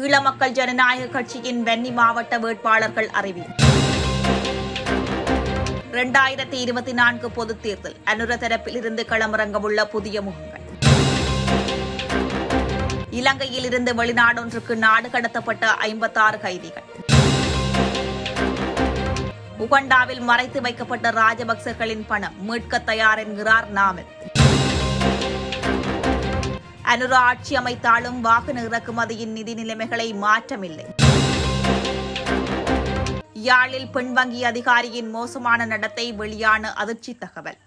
ஈழ மக்கள் ஜனநாயக கட்சியின் வென்னி மாவட்ட வேட்பாளர்கள் அறிவிப்பு. இரண்டாயிரத்தி இருபத்தி நான்கு பொதுத் தேர்தல். அனுர தரப்பில் இருந்து களமிறங்கவுள்ள புதிய முகங்கள். இலங்கையில் இருந்து வெளிநாடொன்றுக்கு நாடு கடத்தப்பட்ட ஐம்பத்தாறு கைதிகள். உகண்டாவில் மறைத்து வைக்கப்பட்ட ராஜபக்சர்களின் பணம் மீட்க தயார் என்கிறார் நாமல். அனுரா ஆட்சி அமைத்தாலும் வாகன இறக்குமதியின் நிதி நிலைமைகளை மாற்றமில்லை. யாழில் பெண் வங்கி அதிகாரியின் மோசமான நடத்தை வெளியான அதிர்ச்சி தகவல்.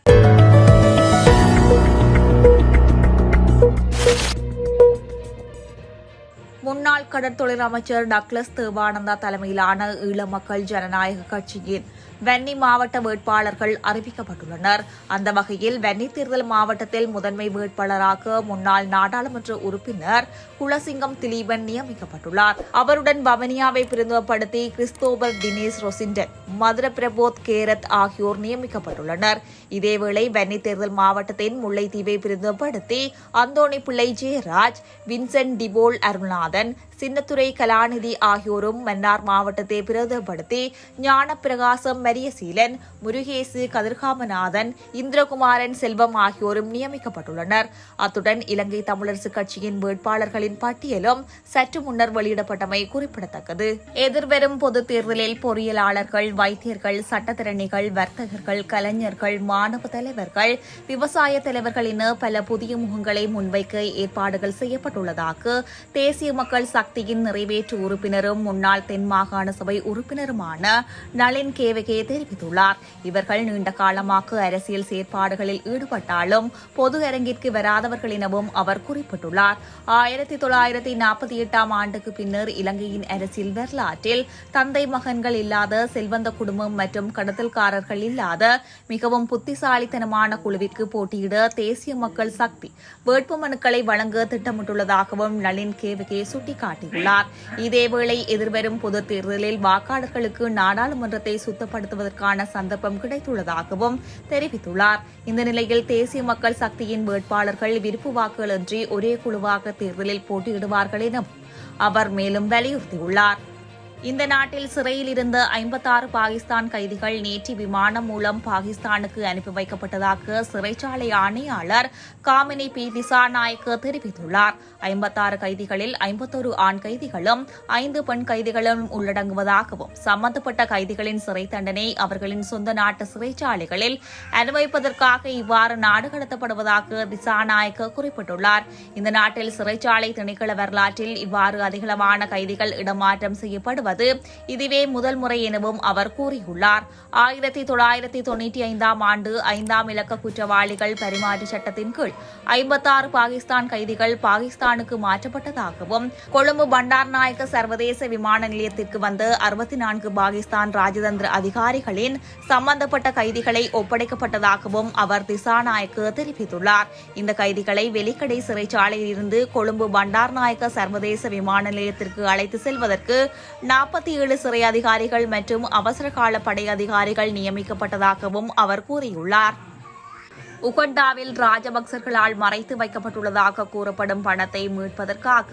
முன்னாள் கடற்தொழில் அமைச்சர் டக்ளஸ் தேவானந்தா தலைமையிலான ஈழ மக்கள் ஜனநாயக கட்சியின் வென்னி மாவட்ட வேட்பாளர்கள் அறிவிக்கப்பட்டுள்ளனர். அந்த வகையில் வென்னி தேர்தல் மாவட்டத்தில் முதன்மை வேட்பாளராக முன்னாள் நாடாளுமன்ற உறுப்பினர் குலசிங்கம் திலீபன் நியமிக்கப்பட்டுள்ளார். அவருடன் பவனியாவை பிரதிநிதிப்படுத்தி கிறிஸ்தோபர் டினேஸ் ரொசிண்டன் மதுர பிரபோத் கேரத் ஆகியோர் நியமிக்கப்பட்டுள்ளனர். இதேவேளை வென்னி தேர்தல் மாவட்டத்தின் முல்லைத்தீவை பிரதிநிதிப்படுத்தி Anthony Pillai Jeyaraj Vincent Depaul Arulnathan Chinnathurai Kalanithi ஆகியோரும் மன்னார் மாவட்டத்தை பிரதிநிதிப்படுத்தி ஞானப்பிரகாசம் மரியசீலன் முருகேசு கதிர்காமநாதன் இந்திரகுமாரன் செல்வம் ஆகியோரும் நியமிக்கப்பட்டுள்ளனர். அத்துடன் இலங்கை தமிழரசு கட்சியின் வேட்பாளர்களின் பட்டியலும் சற்று முன்னர் வெளியிடப்பட்டமை குறிப்பிடத்தக்கது. எதிர்வரும் பொதுத் தேர்தலில் பொறியியலாளர்கள் வைத்தியர்கள் சட்டத்திறனிகள் வர்த்தகர்கள் கலைஞர்கள் மாணவ தலைவர்கள் விவசாய தலைவர்கள் என பல புதிய முகங்களை முன்வைக்க ஏற்பாடுகள் செய்யப்பட்டுள்ளதாக தேசிய மக்கள் சக்தியின் நிறைவேற்று உறுப்பினரும் முன்னாள் தென் மாகாண சபை உறுப்பினருமான நளின் கேவகே தெரிவித்துள்ளார். இவர்கள் நீண்ட காலமாக அரசியல் செயற்பாடுகளில் ஈடுபட்டாலும் பொது அரங்கிற்கு வராதவர்கள் எனவும் அவர் குறிப்பிட்டுள்ளார். ஆயிரத்தி தொள்ளாயிரத்தி நாற்பத்தி எட்டாம் ஆண்டுக்கு பின்னர் இலங்கையின் அரசியல் வரலாற்றில் தந்தை மகன்கள் இல்லாத செல்வந்த குடும்பம் மற்றும் கடத்தல்காரர்கள் இல்லாத மிகவும் புத்திசாலித்தனமான குழுவிற்கு போட்டியிட தேசிய மக்கள் சக்தி வேட்புமனுக்களை வழங்க திட்டமிட்டுள்ளதாகவும் நளின் கேவகே சுட்டிக்காட்டியுள்ளார் இதேவேளை எதிர்வரும் பொதுத் தேர்தலில் வாக்காளர்களுக்கு நாடாளுமன்றத்தை சுத்தப்படுத்துவதற்கான சந்தர்ப்பம் கிடைத்துள்ளதாகவும் தெரிவித்துள்ளார். இந்த நிலையில் தேசிய மக்கள் சக்தியின் வேட்பாளர்கள் விருப்பு வாக்குகளின்றி ஒரே குழுவாக தேர்தலில் போட்டியிடுவார்கள் எனவும் அவர் மேலும் வலியுறுத்தியுள்ளார். இந்த நாட்டில் சிறையில் இருந்த ஐம்பத்தாறு பாகிஸ்தான் கைதிகள் நேற்று விமானம் மூலம் பாகிஸ்தானுக்கு அனுப்பி வைக்கப்பட்டதாக சிறைச்சாலை ஆணையாளர் காமினி பி. திசாநாயக்க தெரிவித்துள்ளார். ஐம்பத்தாறு கைதிகளில் ஐம்பத்தொரு ஆண் கைதிகளும் ஐந்து பெண் கைதிகளும் உள்ளடங்குவதாகவும் சம்பந்தப்பட்ட கைதிகளின் சிறை தண்டனை அவர்களின் சொந்த நாட்டு சிறைச்சாலைகளில் அனுபவிப்பதற்காக இவ்வாறு நாடு கடத்தப்படுவதாக திசாநாயக்க குறிப்பிட்டுள்ளார். இந்த நாட்டில் சிறைச்சாலை திணைக்கள வரலாற்றில் இவ்வாறு அதிகளவான கைதிகள் இடமாற்றம் செய்யப்படுவது இதுவே முதல் முறை எனவும் அவர் கூறியுள்ளார். ஆயிரத்தி தொள்ளாயிரத்தி தொண்ணூற்றி ஐந்தாம் ஆண்டு ஐந்தாம் இலக்க குற்றவாளிகள் பரிமாற்ற சட்டத்தின் கீழ் ஐம்பத்தாறு பாகிஸ்தான் கைதிகள் பாகிஸ்தானுக்கு மாற்றப்பட்டதாகவும் கொழும்பு பண்டார் நாயக்க சர்வதேச விமான நிலையத்திற்கு வந்த அறுபத்தி நான்கு பாகிஸ்தான் ராஜதந்திர அதிகாரிகளின் சம்பந்தப்பட்ட கைதிகளை ஒப்படைக்கப்பட்டதாகவும் அவர் திசாநாயக்கு தெரிவித்துள்ளார். இந்த கைதிகளை வெலிக்கடை சிறைச்சாலையில் இருந்து கொழும்பு பண்டார் நாயக்க சர்வதேச விமான நிலையத்திற்கு அழைத்து செல்வதற்கு நாற்பத்தி ஏழு சிறை அதிகாரிகள் மற்றும் அவசரகால படை அதிகாரிகள் நியமிக்கப்பட்டதாகவும் அவர் கூறியுள்ளார். உகண்டாவில் ராஜபக்சர்களால் மறைத்து வைக்கப்பட்டுள்ளதாக கூறப்படும் பணத்தை மீட்பதற்காக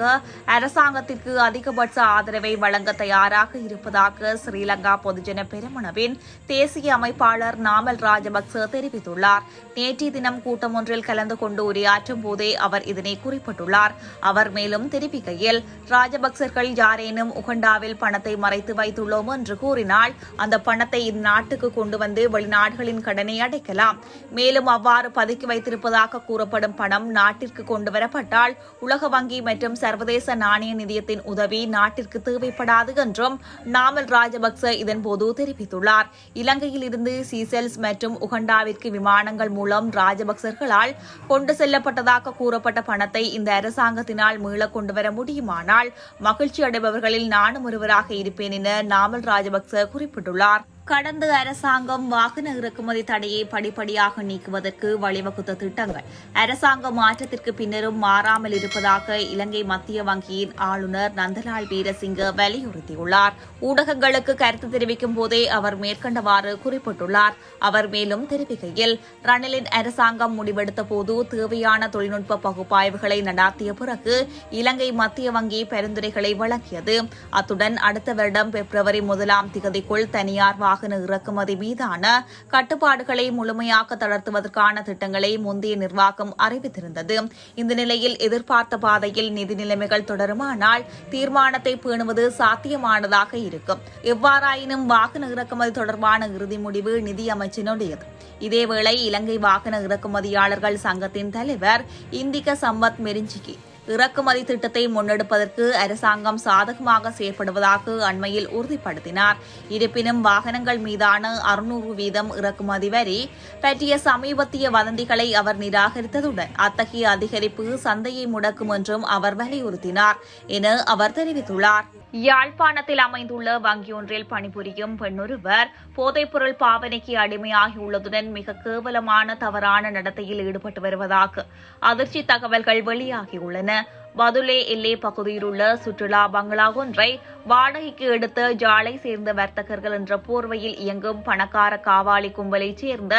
அரசாங்கத்திற்கு அதிகபட்ச ஆதரவை வழங்க தயாராக இருப்பதாக ஸ்ரீலங்கா பொதுஜன பெருமனவின் தேசிய அமைப்பாளர் நாமல் ராஜபக்ச தெரிவித்துள்ளார். நேற்றைய தினம் கூட்டம் ஒன்றில் கலந்து கொண்டு உரையாற்றும் போதே அவர் இதனை குறிப்பிட்டுள்ளார். அவர் மேலும் தெரிவிக்கையில் ராஜபக்சர்கள் யாரேனும் உகண்டாவில் பணத்தை மறைத்து வைத்துள்ளோம் என்று கூறினால் அந்த பணத்தை இந்நாட்டுக்கு கொண்டு வந்து வெளிநாடுகளின் கடனை அடைக்கலாம். மேலும் அவ்வாறு பதுக்கி வைத்திருப்பதாக கூறப்படும் பணம் நாட்டிற்கு கொண்டு வரப்பட்டால் உலக வங்கி மற்றும் சர்வதேச நாணய நிதியத்தின் உதவி நாட்டிற்கு தேவைப்படாது என்றும் நாமல் ராஜபக்ச இதன்போது தெரிவித்துள்ளார். இலங்கையில் இருந்து சீசெல்ஸ் மற்றும் உகண்டாவிற்கு விமானங்கள் மூலம் ராஜபக்சர்களால் கொண்டு செல்லப்பட்டதாக கூறப்பட்ட பணத்தை இந்த அரசாங்கத்தினால் மீள கொண்டு வர முடியுமானால் மகிழ்ச்சி அடைபவர்களில் நானும் ஒருவராக இருப்பேன் என நாமல் ராஜபக்ச குறிப்பிட்டுள்ளார். கடந்த அரசாங்கம் வாகன இறக்குமதி தடையை படிப்படியாக நீக்குவதற்கு வழிவகுத்த திட்டங்கள். அரசாங்க மாற்றத்திற்கு பின்னரும் மாறாமல் இருப்பதாக இலங்கை மத்திய வங்கியின் ஆளுநர் நந்தலால் வீரசிங்க வலியுறுத்தியுள்ளார். ஊடகங்களுக்கு கருத்து தெரிவிக்கும் போதே அவர் மேற்கண்டவாறு குறிப்பிட்டுள்ளார். அவர் மேலும் தெரிவிக்கையில் ரணிலின் அரசாங்கம் முடிவெடுத்த போது தேவையான தொழில்நுட்ப பகுப்பாய்வுகளை நடாத்திய பிறகு இலங்கை மத்திய வங்கி பரிந்துரைகளை வழங்கியது. அத்துடன் அடுத்த வருடம் பிப்ரவரி முதலாம் திகதிக்குள் தனியார் வாகன இறக்குமதி மீதான கட்டுப்பாடுகளை முழுமையாக தளர்த்துவதற்கான திட்டங்களை முந்தைய நிர்வாகம் அறிவித்திருந்தது. இந்த நிலையில் எதிர்பார்த்த பாதையில் நிதி நிலைமைகள் தொடருமானால் தீர்மானத்தை பேணுவது சாத்தியமானதாக இருக்கும். எவ்வாறாயினும் வாகன இறக்குமதி தொடர்பான இறுதி முடிவு நிதி அமைச்சினுடையது. இதேவேளை இலங்கை வாகன இறக்குமதியாளர்கள் சங்கத்தின் தலைவர் இந்திக சம்பத் மெரிஞ்சிகி இறக்குமதி திட்டத்தை முன்னெடுப்பதற்கு அரசாங்கம் சாதகமாக செயற்படுவதாக அண்மையில் உறுதிப்படுத்தினார். இருப்பினும் வாகனங்கள் மீதான அறுநூறு வீதம் இறக்குமதி வரி பற்றிய சமீபத்திய வதந்திகளை அவர் நிராகரித்ததுடன் அத்தகைய அதிகரிப்பு சந்தையை முடக்கும் என்றும் அவர் வலியுறுத்தினார் என அவர் தெரிவித்துள்ளார். யாழ்ப்பாணத்தில் அமைந்துள்ள வங்கியொன்றில் பணிபுரியும் பெண்ணொருவர் போதைப்பொருள் பாவனைக்கு அடிமையாகியுள்ளதுடன் மிக கேவலமான தவறான நடத்தையில் ஈடுபட்டு வருவதாக அதிர்ச்சி தகவல்கள் வெளியாகியுள்ளன. மதுலே எல்லே பகுதியில் உள்ள சுற்றுலா பங்களா ஒன்றை வாடகைக்கு எடுத்த ஜாலை சேர்ந்த வர்த்தகர்கள் என்ற போர்வையில் இயங்கும் பணக்கார காவாலி கும்பலைச் சேர்ந்த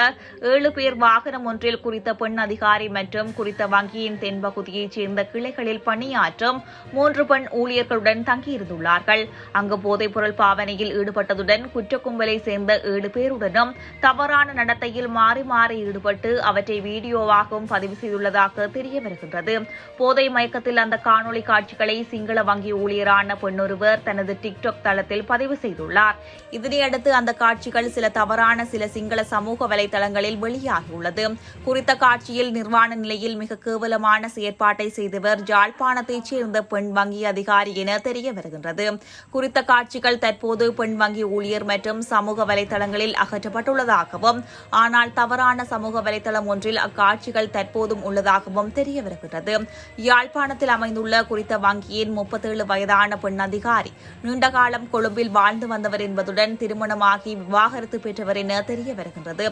ஏழு பேர் வாகனம் ஒன்றில் குறித்த பெண் அதிகாரி மற்றும் குறித்த வங்கியின் தென்பகுதியைச் சேர்ந்த கிளைகளில் பணியாற்றும் மூன்று பெண் ஊழியர்களுடன் தங்கியிருந்துள்ளார்கள். அங்கு போதைப்பொருள் பாவனையில் ஈடுபட்டதுடன் குற்ற கும்பலை சேர்ந்த ஏழு பேருடனும் தவறான நடத்தையில் மாறி மாறி ஈடுபட்டு அவற்றை வீடியோவாகவும் பதிவு செய்துள்ளதாக தெரிய வருகின்றது போதை மயக்கத்தில் அந்த காணொலி காட்சிகளை சிங்கள வங்கி ஊழியரான பெண்ணொருவர் தனது டிக்டாக் தளத்தில் பதிவு செய்துள்ளார். இதனையடுத்து அந்த காட்சிகள் சில தவறான சில சிங்கள சமூக வலைதளங்களில் வெளியாகியுள்ளது. குறித்த காட்சியில் நிர்வாண நிலையில் மிக கேவலமான செயற்பாட்டை செய்தவர் ஜாழ்ப்பாணத்தைச் சேர்ந்த பெண் வங்கி அதிகாரி என தெரிய வருகின்றது. குறித்த காட்சிகள் தற்போது பெண் வங்கி ஊழியர் மற்றும் சமூக வலைதளங்களில் அகற்றப்பட்டுள்ளதாகவும் ஆனால் தவறான சமூக வலைதளம் ஒன்றில் அக்காட்சிகள் தற்போதும் உள்ளதாகவும் தெரிய வருகிறது யாழ்ப்பாணத்தில் அமைந்துள்ள குறித்த வங்கியின் முப்பத்தேழு வயதான பெண் அதிகாரி நீண்ட காலம் கொழும்பில் வாழ்ந்து வந்தவர் என்பதுடன் திருமணமாகி விவாகரத்து பெற்றவர் என தெரிய வருகின்றது.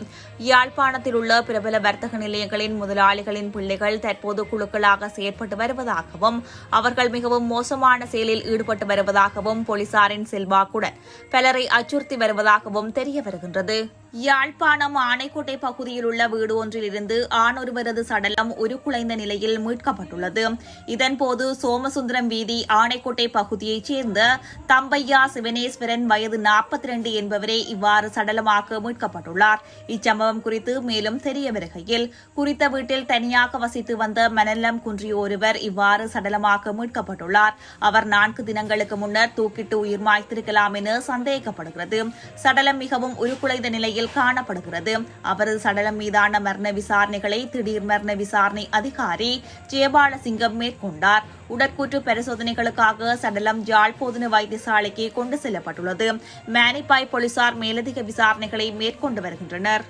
யாழ்ப்பாணத்தில் உள்ள பிரபல வர்த்தக நிலையங்களின் முதலாளிகளின் பிள்ளைகள் தற்போது குழுக்களாக செயற்பட்டு வருவதாகவும் அவர்கள் மிகவும் மோசமான செயலில் ஈடுபட்டு வருவதாகவும் போலீசாரின் செல்வாக்குடன் பலரை அச்சுறுத்தி வருவதாகவும் தெரிய வருகின்றது. யாழ்ப்பாணம் ஆனைக்கோட்டை பகுதியில் உள்ள வீடு ஒன்றில் இருந்து ஆணொருவரது சடலம் உருக்குலைந்த நிலையில் மீட்கப்பட்டுள்ளது. இதன்போது சோமசுந்தரம் வீதி ஆனைக்கோட்டை பகுதியைச் சேர்ந்த தம்பையா சிவனேஸ்வரன் வயது நாற்பத்தி ரெண்டு என்பவரே இவ்வாறு சடலமாக மீட்கப்பட்டுள்ளார். இச்சம்பவம் குறித்து மேலும் தெரிய வருகையில் குறித்த வீட்டில் தனியாக வசித்து வந்த மனல்லம் குன்றிய ஒருவர் இவ்வாறு சடலமாக மீட்கப்பட்டுள்ளார். அவர் நான்கு தினங்களுக்கு முன்னர் தூக்கிட்டு உயிர் மாய்த்திருக்கலாம் என சந்தேகிக்கப்படுகிறது சடலம் மிகவும் உருக்குலைந்த நிலையில் நிலையில் காணப்படுகிறது. அவரது சடலம் மீதான மரண விசாரணைகளை திடீர் மரண விசாரணை அதிகாரி ஜெயபாலசிங்கம் மேற்கொண்டார். உடற்கூற்று பரிசோதனைகளுக்காக சடலம் ஜாழ் போதன வைத்தியசாலைக்கு கொண்டு செல்லப்பட்டுள்ளது. மேனிப்பாய் போலீசார் மேலதிக விசாரணைகளை மேற்கொண்டு வருகின்றனர்.